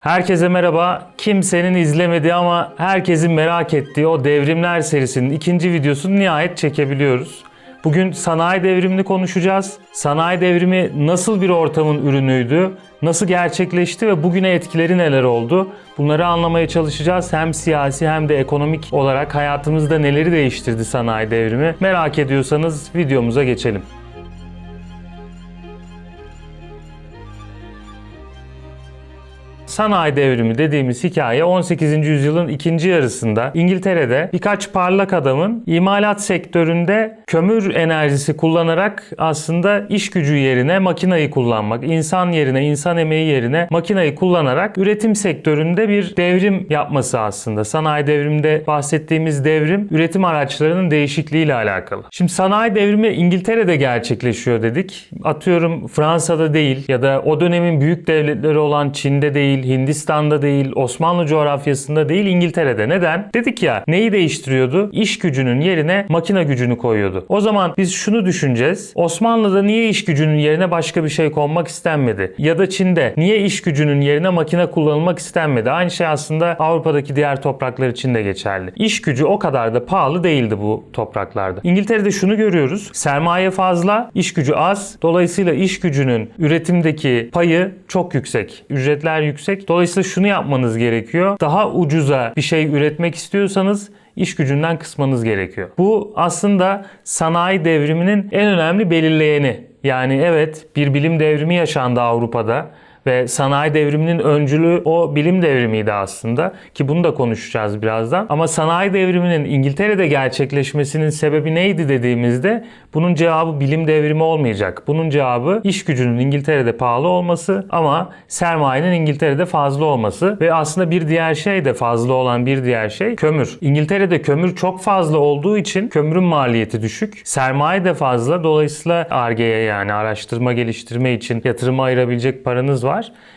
Herkese merhaba. Kimsenin izlemediği ama herkesin merak ettiği o devrimler serisinin ikinci videosunu nihayet çekebiliyoruz. Bugün sanayi devrimini konuşacağız. Sanayi devrimi nasıl bir ortamın ürünüydü? Nasıl gerçekleşti ve bugüne etkileri neler oldu? Bunları anlamaya çalışacağız. Hem siyasi hem de ekonomik olarak hayatımızda neleri değiştirdi sanayi devrimi? Merak ediyorsanız videomuza geçelim. Sanayi devrimi dediğimiz hikaye 18. yüzyılın ikinci yarısında İngiltere'de birkaç parlak adamın imalat sektöründe kömür enerjisi kullanarak aslında iş gücü yerine makinayı kullanmak, insan yerine, insan emeği yerine makinayı kullanarak üretim sektöründe bir devrim yapması aslında. Sanayi devriminde bahsettiğimiz devrim üretim araçlarının değişikliğiyle alakalı. Şimdi sanayi devrimi İngiltere'de gerçekleşiyor dedik. Atıyorum Fransa'da değil ya da o dönemin büyük devletleri olan Çin'de değil, Hindistan'da değil, Osmanlı coğrafyasında değil, İngiltere'de. Neden? Dedik ya neyi değiştiriyordu? İş gücünün yerine makine gücünü koyuyordu. O zaman biz şunu düşüneceğiz. Osmanlı'da niye iş gücünün yerine başka bir şey konmak istenmedi? Ya da Çin'de niye iş gücünün yerine makine kullanılmak istenmedi? Aynı şey aslında Avrupa'daki diğer topraklar için de geçerli. İş gücü o kadar da pahalı değildi bu topraklarda. İngiltere'de şunu görüyoruz. Sermaye fazla, iş gücü az. Dolayısıyla iş gücünün üretimdeki payı çok yüksek. Ücretler yüksek. Dolayısıyla şunu yapmanız gerekiyor. Daha ucuza bir şey üretmek istiyorsanız iş gücünden kısmanız gerekiyor. Bu aslında sanayi devriminin en önemli belirleyeni. Yani evet bir bilim devrimi yaşandı Avrupa'da ve sanayi devriminin öncülü o bilim devrimiydi aslında ki bunu da konuşacağız birazdan. Ama sanayi devriminin İngiltere'de gerçekleşmesinin sebebi neydi dediğimizde bunun cevabı bilim devrimi olmayacak. Bunun cevabı iş gücünün İngiltere'de pahalı olması ama sermayenin İngiltere'de fazla olması ve aslında bir diğer şey de fazla olan bir diğer şey kömür. İngiltere'de kömür çok fazla olduğu için kömürün maliyeti düşük. Sermaye de fazla. Dolayısıyla Ar-Ge'ye yani araştırma geliştirme için yatırıma ayırabilecek paranız var.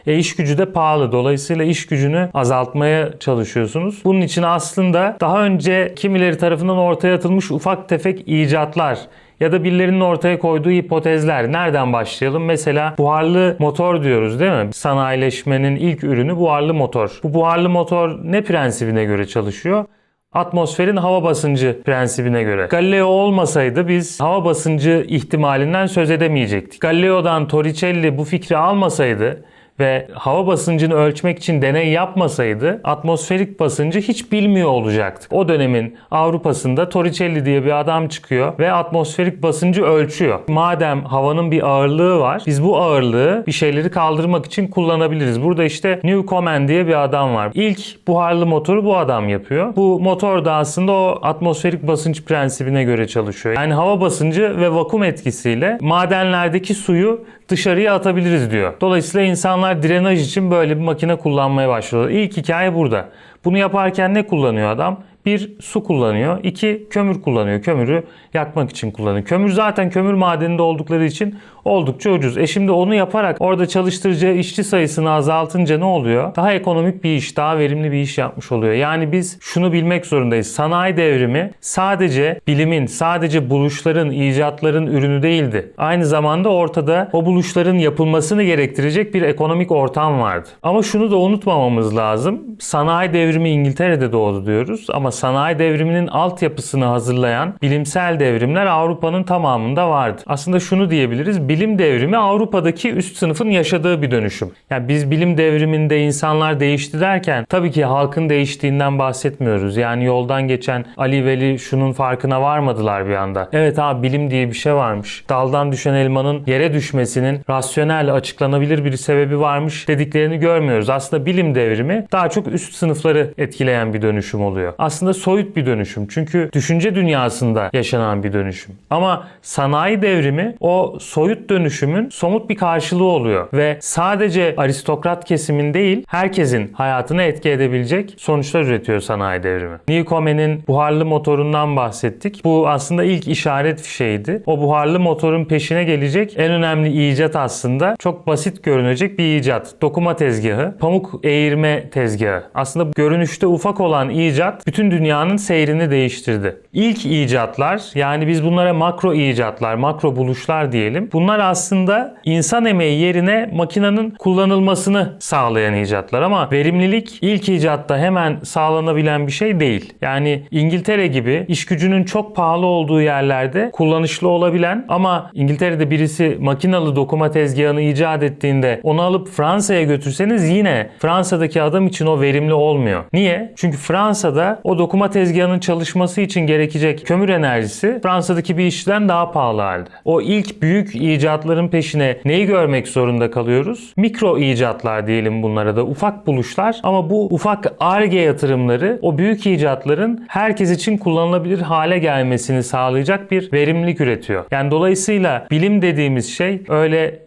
E iş gücü de pahalı. Dolayısıyla iş gücünü azaltmaya çalışıyorsunuz. Bunun için aslında daha önce kimileri tarafından ortaya atılmış ufak tefek icatlar ya da birilerinin ortaya koyduğu hipotezler. Nereden başlayalım? Mesela buharlı motor diyoruz değil mi? Sanayileşmenin ilk ürünü buharlı motor. Bu buharlı motor ne prensibine göre çalışıyor? Atmosferin hava basıncı prensibine göre. Galileo olmasaydı biz hava basıncı ihtimalinden söz edemeyecektik. Galileo'dan Torricelli bu fikri almasaydı ve hava basıncını ölçmek için deney yapmasaydı atmosferik basıncı hiç bilmiyor olacaktık. O dönemin Avrupa'sında Torricelli diye bir adam çıkıyor ve atmosferik basıncı ölçüyor. Madem havanın bir ağırlığı var, biz bu ağırlığı bir şeyleri kaldırmak için kullanabiliriz. Burada işte Newcomen diye bir adam var. İlk buharlı motoru bu adam yapıyor. Bu motor da aslında o atmosferik basınç prensibine göre çalışıyor. Yani hava basıncı ve vakum etkisiyle madenlerdeki suyu dışarıya atabiliriz diyor. Dolayısıyla insanlar drenaj için böyle bir makine kullanmaya başlıyorlar. İlk hikaye burada. Bunu yaparken ne kullanıyor adam? Bir su kullanıyor. iki kömür kullanıyor. Kömürü yakmak için kullanıyor. Kömür zaten kömür madeninde oldukları için oldukça ucuz. E şimdi onu yaparak orada çalıştıracağı işçi sayısını azaltınca ne oluyor? Daha ekonomik bir iş, daha verimli bir iş yapmış oluyor. Yani biz şunu bilmek zorundayız. Sanayi devrimi sadece bilimin, sadece buluşların, icatların ürünü değildi. Aynı zamanda ortada o buluşların yapılmasını gerektirecek bir ekonomik ortam vardı. Ama şunu da unutmamamız lazım. Sanayi devrimi İngiltere'de doğdu diyoruz ama sanayi devriminin altyapısını hazırlayan bilimsel devrimler Avrupa'nın tamamında vardı. Aslında şunu diyebiliriz. Bilim devrimi Avrupa'daki üst sınıfın yaşadığı bir dönüşüm. Yani biz bilim devriminde insanlar değişti derken tabii ki halkın değiştiğinden bahsetmiyoruz. Yani yoldan geçen Ali Veli şunun farkına varmadılar bir anda. Evet abi bilim diye bir şey varmış. Daldan düşen elmanın yere düşmesinin rasyonel, açıklanabilir bir sebebi varmış dediklerini görmüyoruz. Aslında bilim devrimi daha çok üst sınıfları etkileyen bir dönüşüm oluyor. Aslında soyut bir dönüşüm. Çünkü düşünce dünyasında yaşanan bir dönüşüm. Ama sanayi devrimi o soyut dönüşümün somut bir karşılığı oluyor ve sadece aristokrat kesimin değil herkesin hayatına etki edebilecek sonuçlar üretiyor sanayi devrimi. Newcomen'in buharlı motorundan bahsettik. Bu aslında ilk işaret fişeğiydi. O buharlı motorun peşine gelecek en önemli icat aslında çok basit görünecek bir icat. Dokuma tezgahı, pamuk eğirme tezgahı. Aslında görünüşte ufak olan icat bütün dünyanın seyrini değiştirdi. İlk icatlar yani biz bunlara makro icatlar, makro buluşlar diyelim. Bunlar aslında insan emeği yerine makinenin kullanılmasını sağlayan icatlar ama verimlilik ilk icatta hemen sağlanabilen bir şey değil. Yani İngiltere gibi iş gücünün çok pahalı olduğu yerlerde kullanışlı olabilen ama İngiltere'de birisi makinalı dokuma tezgahını icat ettiğinde onu alıp Fransa'ya götürseniz yine Fransa'daki adam için o verimli olmuyor. Niye? Çünkü Fransa'da o dokuma tezgahının çalışması için gerekecek kömür enerjisi Fransa'daki bir işçiden daha pahalı halde. O ilk büyük icatların peşine neyi görmek zorunda kalıyoruz? Mikro icatlar diyelim bunlara da ufak buluşlar ama bu ufak ARGE yatırımları o büyük icatların herkes için kullanılabilir hale gelmesini sağlayacak bir verimlilik üretiyor. Yani dolayısıyla bilim dediğimiz şey öyle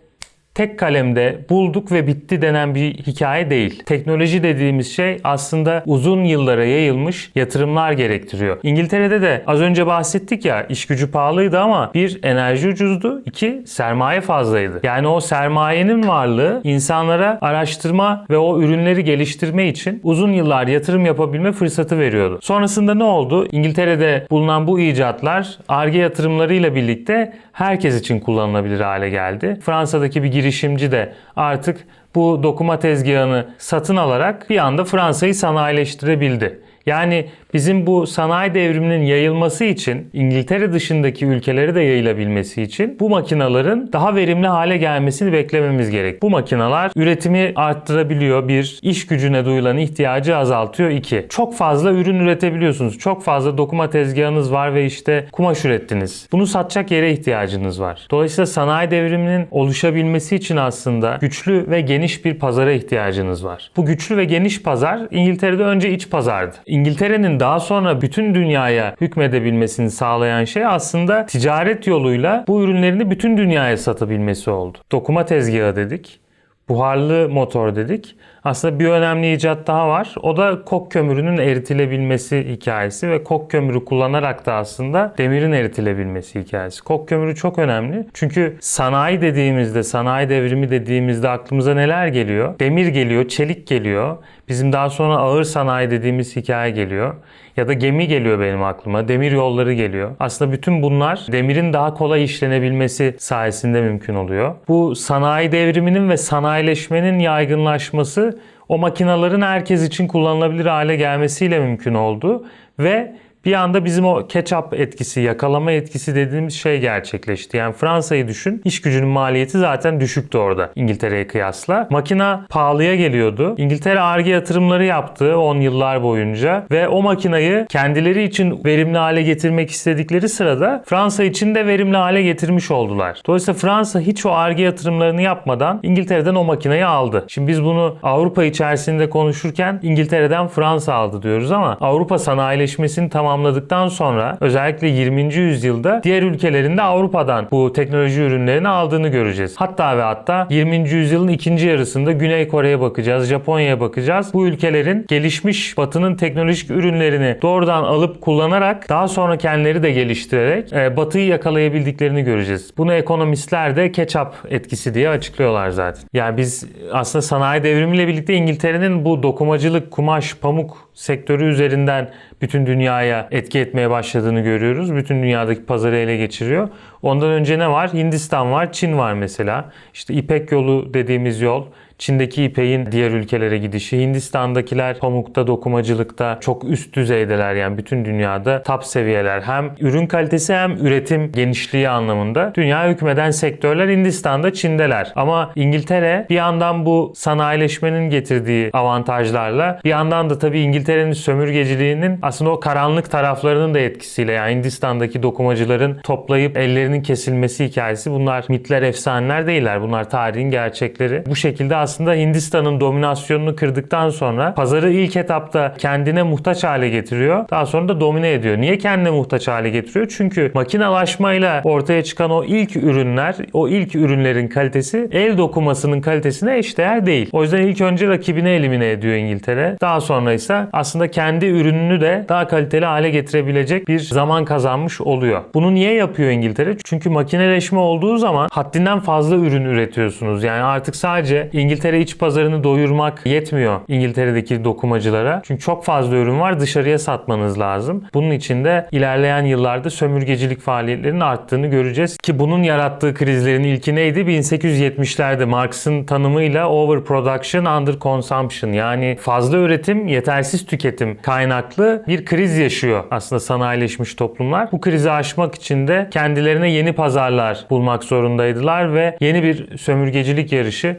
tek kalemde bulduk ve bitti denen bir hikaye değil. Teknoloji dediğimiz şey aslında uzun yıllara yayılmış yatırımlar gerektiriyor. İngiltere'de de az önce bahsettik ya iş gücü pahalıydı ama bir enerji ucuzdu, iki sermaye fazlaydı. Yani o sermayenin varlığı insanlara araştırma ve o ürünleri geliştirme için uzun yıllar yatırım yapabilme fırsatı veriyordu. Sonrasında ne oldu? İngiltere'de bulunan bu icatlar ARGE yatırımlarıyla birlikte herkes için kullanılabilir hale geldi. Fransa'daki bir girişimci de artık bu dokuma tezgahını satın alarak bir anda Fransa'yı sanayileştirebildi. Yani bizim bu sanayi devriminin yayılması için İngiltere dışındaki ülkelere de yayılabilmesi için bu makinaların daha verimli hale gelmesini beklememiz gerek. Bu makinalar üretimi arttırabiliyor. Bir, iş gücüne duyulan ihtiyacı azaltıyor. İki, çok fazla ürün üretebiliyorsunuz. Çok fazla dokuma tezgahınız var ve işte kumaş ürettiniz. Bunu satacak yere ihtiyacınız var. Dolayısıyla sanayi devriminin oluşabilmesi için aslında güçlü ve geniş bir pazara ihtiyacınız var. Bu güçlü ve geniş pazar İngiltere'de önce iç pazardı. İngiltere'nin daha sonra bütün dünyaya hükmedebilmesini sağlayan şey aslında ticaret yoluyla bu ürünlerini bütün dünyaya satabilmesi oldu. Dokuma tezgahı dedik. Buharlı motor dedik. Aslında bir önemli icat daha var. O da kok kömürünün eritilebilmesi hikayesi ve kok kömürü kullanarak da aslında demirin eritilebilmesi hikayesi. Kok kömürü çok önemli. Çünkü sanayi dediğimizde, sanayi devrimi dediğimizde aklımıza neler geliyor? Demir geliyor, çelik geliyor. Bizim daha sonra ağır sanayi dediğimiz hikaye geliyor. Ya da gemi geliyor benim aklıma. Demir yolları geliyor. Aslında bütün bunlar demirin daha kolay işlenebilmesi sayesinde mümkün oluyor. Bu sanayi devriminin ve sanayileşmenin yaygınlaşması o makinaların herkes için kullanılabilir hale gelmesiyle mümkün oldu ve bir anda bizim o catch-up etkisi, yakalama etkisi dediğimiz şey gerçekleşti. Yani Fransa'yı düşün. İş gücünün maliyeti zaten düşüktü orada İngiltere'ye kıyasla. Makina pahalıya geliyordu. İngiltere ARGE yatırımları yaptı 10 yıllar boyunca ve o makinayı kendileri için verimli hale getirmek istedikleri sırada Fransa için de verimli hale getirmiş oldular. Dolayısıyla Fransa hiç o ARGE yatırımlarını yapmadan İngiltere'den o makinayı aldı. Şimdi biz bunu Avrupa içerisinde konuşurken İngiltere'den Fransa aldı diyoruz ama Avrupa sanayileşmesini tamam tamamladıktan sonra özellikle 20. yüzyılda diğer ülkelerinde Avrupa'dan bu teknoloji ürünlerini aldığını göreceğiz. Hatta ve hatta 20. yüzyılın ikinci yarısında Güney Kore'ye bakacağız, Japonya'ya bakacağız. Bu ülkelerin gelişmiş batının teknolojik ürünlerini doğrudan alıp kullanarak daha sonra kendileri de geliştirerek e, batıyı yakalayabildiklerini göreceğiz. Bunu ekonomistler de catch-up etkisi diye açıklıyorlar zaten. Yani biz aslında sanayi devrimiyle birlikte İngiltere'nin bu dokumacılık, kumaş, pamuk sektörü üzerinden bütün dünyaya etki etmeye başladığını görüyoruz. Bütün dünyadaki pazarı ele geçiriyor. Ondan önce ne var? Hindistan var, Çin var mesela. İşte İpek yolu dediğimiz yol Çin'deki ipeğin diğer ülkelere gidişi, Hindistan'dakiler pamukta, dokumacılıkta çok üst düzeydeler yani bütün dünyada top seviyeler. Hem ürün kalitesi hem üretim genişliği anlamında dünya hükmeden sektörler Hindistan'da, Çin'deler. Ama İngiltere bir yandan bu sanayileşmenin getirdiği avantajlarla bir yandan da tabii İngiltere'nin sömürgeciliğinin aslında o karanlık taraflarının da etkisiyle yani Hindistan'daki dokumacıların toplayıp ellerinin kesilmesi hikayesi bunlar mitler, efsaneler değiller. Bunlar tarihin gerçekleri. Bu şekilde aslında Hindistan'ın dominasyonunu kırdıktan sonra pazarı ilk etapta kendine muhtaç hale getiriyor. Daha sonra da domine ediyor. Niye kendine muhtaç hale getiriyor? Çünkü makinalaşmayla ortaya çıkan o ilk ürünler, o ilk ürünlerin kalitesi el dokumasının kalitesine eşdeğer değil. O yüzden ilk önce rakibini elimine ediyor İngiltere. Daha sonra ise aslında kendi ürününü de daha kaliteli hale getirebilecek bir zaman kazanmış oluyor. Bunu niye yapıyor İngiltere? Çünkü makineleşme olduğu zaman haddinden fazla ürün üretiyorsunuz. Yani artık sadece İngiltere İngiltere iç pazarını doyurmak yetmiyor İngiltere'deki dokumacılara. Çünkü çok fazla ürün var dışarıya satmanız lazım. Bunun için de ilerleyen yıllarda sömürgecilik faaliyetlerinin arttığını göreceğiz. Ki bunun yarattığı krizlerin ilki neydi? 1870'lerde Marx'ın tanımıyla overproduction, under consumption yani fazla üretim, yetersiz tüketim kaynaklı bir kriz yaşıyor aslında sanayileşmiş toplumlar. Bu krizi aşmak için de kendilerine yeni pazarlar bulmak zorundaydılar ve yeni bir sömürgecilik yarışı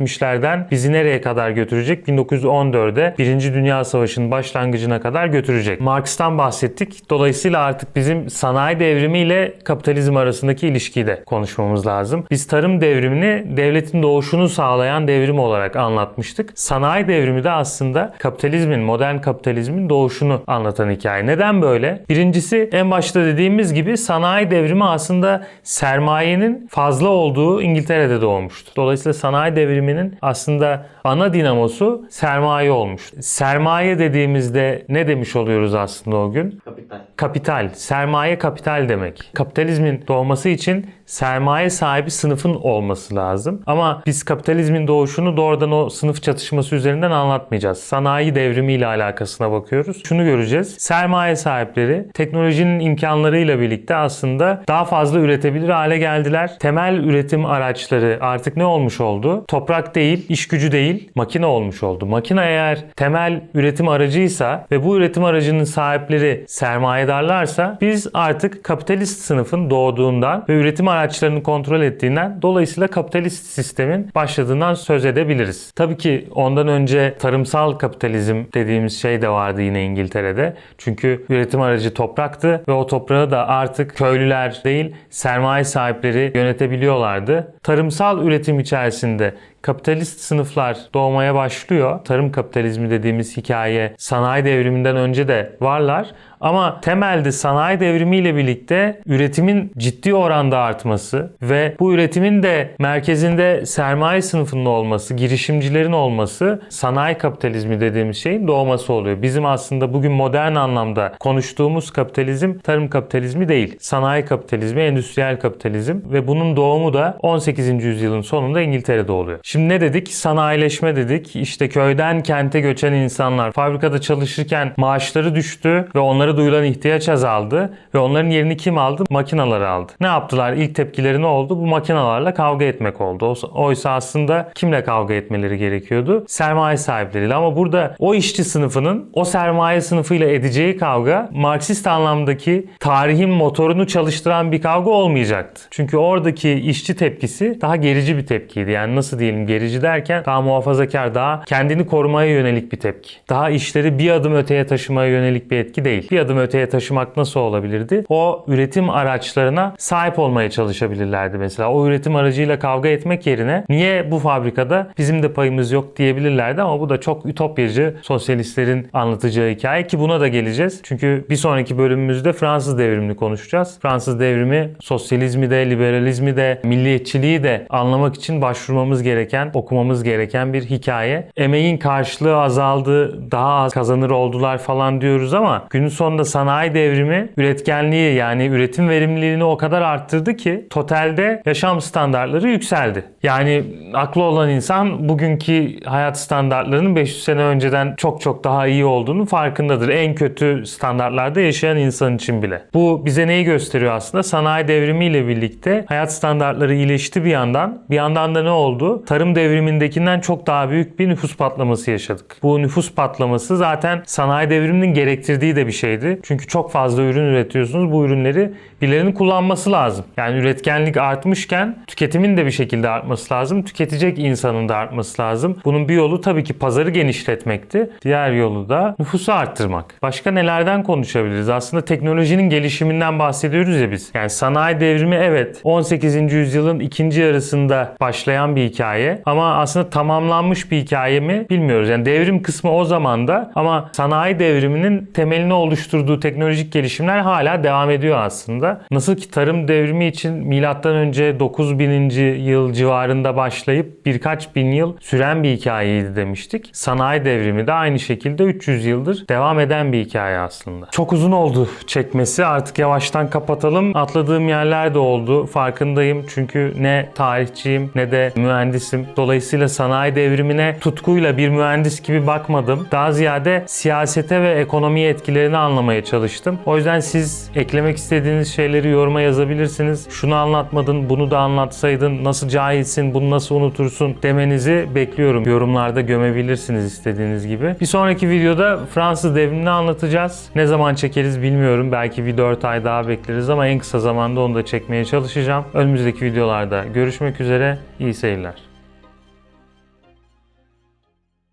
1870'lerden bizi nereye kadar götürecek? 1914'de Birinci Dünya Savaşı'nın başlangıcına kadar götürecek. Marx'tan bahsettik. Dolayısıyla artık bizim sanayi devrimi ile kapitalizm arasındaki ilişkiyi de konuşmamız lazım. Biz tarım devrimini devletin doğuşunu sağlayan devrim olarak anlatmıştık. Sanayi devrimi de aslında kapitalizmin, modern kapitalizmin doğuşunu anlatan hikaye. Neden böyle? Birincisi en başta dediğimiz gibi sanayi devrimi aslında sermayenin fazla olduğu İngiltere'de doğmuştu. Dolayısıyla sanayi devriminin aslında ana dinamosu sermaye olmuş. Sermaye dediğimizde ne demiş oluyoruz aslında o gün? Kapital. Kapital, sermaye kapital demek. Kapitalizmin doğması için sermaye sahibi sınıfın olması lazım. Ama biz kapitalizmin doğuşunu doğrudan o sınıf çatışması üzerinden anlatmayacağız. Sanayi devrimiyle alakasına bakıyoruz. Şunu göreceğiz. Sermaye sahipleri teknolojinin imkanlarıyla birlikte aslında daha fazla üretebilir hale geldiler. Temel üretim araçları artık ne olmuş oldu? Toprak değil, iş gücü değil, makine olmuş oldu. Makine eğer temel üretim aracıysa ve bu üretim aracının sahipleri sermayedarlarsa biz artık kapitalist sınıfın doğduğundan ve üretim araçlarını kontrol ettiğinden dolayısıyla kapitalist sistemin başladığından söz edebiliriz. Tabii ki ondan önce tarımsal kapitalizm dediğimiz şey de vardı yine İngiltere'de. Çünkü üretim aracı topraktı ve o toprağı da artık köylüler değil sermaye sahipleri yönetebiliyorlardı. Tarımsal üretim içerisinde kapitalist sınıflar doğmaya başlıyor. Tarım kapitalizmi dediğimiz hikaye sanayi devriminden önce de varlar. Ama temelde sanayi devrimiyle birlikte üretimin ciddi oranda artması ve bu üretimin de merkezinde sermaye sınıfının olması, girişimcilerin olması sanayi kapitalizmi dediğimiz şeyin doğması oluyor. Bizim aslında bugün modern anlamda konuştuğumuz kapitalizm tarım kapitalizmi değil. Sanayi kapitalizmi, endüstriyel kapitalizm ve bunun doğumu da 18. yüzyılın sonunda İngiltere'de oluyor. Şimdi ne dedik? Sanayileşme dedik. İşte köyden kente göçen insanlar fabrikada çalışırken maaşları düştü ve onlara duyulan ihtiyaç azaldı ve onların yerini kim aldı? Makinalar aldı. Ne yaptılar? İlk tepkileri ne oldu? Bu makinalarla kavga etmek oldu. Oysa aslında kimle kavga etmeleri gerekiyordu? Sermaye sahipleriyle ama burada o işçi sınıfının o sermaye sınıfıyla edeceği kavga Marksist anlamdaki tarihin motorunu çalıştıran bir kavga olmayacaktı. Çünkü oradaki işçi tepkisi daha gerici bir tepkiydi. Yani nasıl diyelim gerici derken daha muhafazakar, daha kendini korumaya yönelik bir tepki. Daha işleri bir adım öteye taşımaya yönelik bir etki değil. Bir adım öteye taşımak nasıl olabilirdi? O üretim araçlarına sahip olmaya çalışabilirlerdi mesela. O üretim aracıyla kavga etmek yerine niye bu fabrikada bizim de payımız yok diyebilirlerdi ama bu da çok ütopyacı sosyalistlerin anlatacağı hikaye ki buna da geleceğiz. Çünkü bir sonraki bölümümüzde Fransız devrimini konuşacağız. Fransız devrimi sosyalizmi de, liberalizmi de, milliyetçiliği de anlamak için başvurmamız gereken, okumamız gereken bir hikaye. Emeğin karşılığı azaldı, daha az kazanır oldular falan diyoruz ama günün sonunda sanayi devrimi üretkenliği yani üretim verimliliğini o kadar arttırdı ki totalde yaşam standartları yükseldi. Yani aklı olan insan bugünkü hayat standartlarının 500 sene önceden çok çok daha iyi olduğunu farkındadır. En kötü standartlarda yaşayan insan için bile. Bu bize neyi gösteriyor aslında? Sanayi devrimiyle birlikte hayat standartları iyileşti bir yandan. Bir yandan da ne oldu? Tarım devrimindekinden çok daha büyük bir nüfus patlaması yaşadık. Bu nüfus patlaması zaten sanayi devriminin gerektirdiği de bir şeydi. Çünkü çok fazla ürün üretiyorsunuz. Bu ürünleri birilerinin kullanması lazım. Yani üretkenlik artmışken tüketimin de bir şekilde artması lazım. Tüketecek insanın da artması lazım. Bunun bir yolu tabii ki pazarı genişletmekti. Diğer yolu da nüfusu arttırmak. Başka nelerden konuşabiliriz? Aslında teknolojinin gelişiminden bahsediyoruz ya biz. Yani sanayi devrimi evet 18. yüzyılın ikinci yarısında başlayan bir hikaye. Ama aslında tamamlanmış bir hikaye mi bilmiyoruz. Yani devrim kısmı o zamanda ama sanayi devriminin temelini oluşturduğu teknolojik gelişimler hala devam ediyor aslında. Nasıl ki tarım devrimi için milattan önce 9000. yıl civarında başlayıp birkaç bin yıl süren bir hikayeydi demiştik. Sanayi devrimi de aynı şekilde 300 yıldır devam eden bir hikaye aslında. Çok uzun oldu çekmesi. Artık yavaştan kapatalım. Atladığım yerler de oldu. Farkındayım. Çünkü ne tarihçiyim ne de mühendisim. Mühendisim. Dolayısıyla sanayi devrimine tutkuyla bir mühendis gibi bakmadım. Daha ziyade siyasete ve ekonomiye etkilerini anlamaya çalıştım. O yüzden siz eklemek istediğiniz şeyleri yoruma yazabilirsiniz. Şunu anlatmadın, bunu da anlatsaydın, nasıl cahilsin, bunu nasıl unutursun demenizi bekliyorum. Yorumlarda gömebilirsiniz istediğiniz gibi. Bir sonraki videoda Fransız devrimini anlatacağız. Ne zaman çekeriz bilmiyorum. Belki bir 4 ay daha bekleriz ama en kısa zamanda onu da çekmeye çalışacağım. Önümüzdeki videolarda görüşmek üzere. İyi seyirler.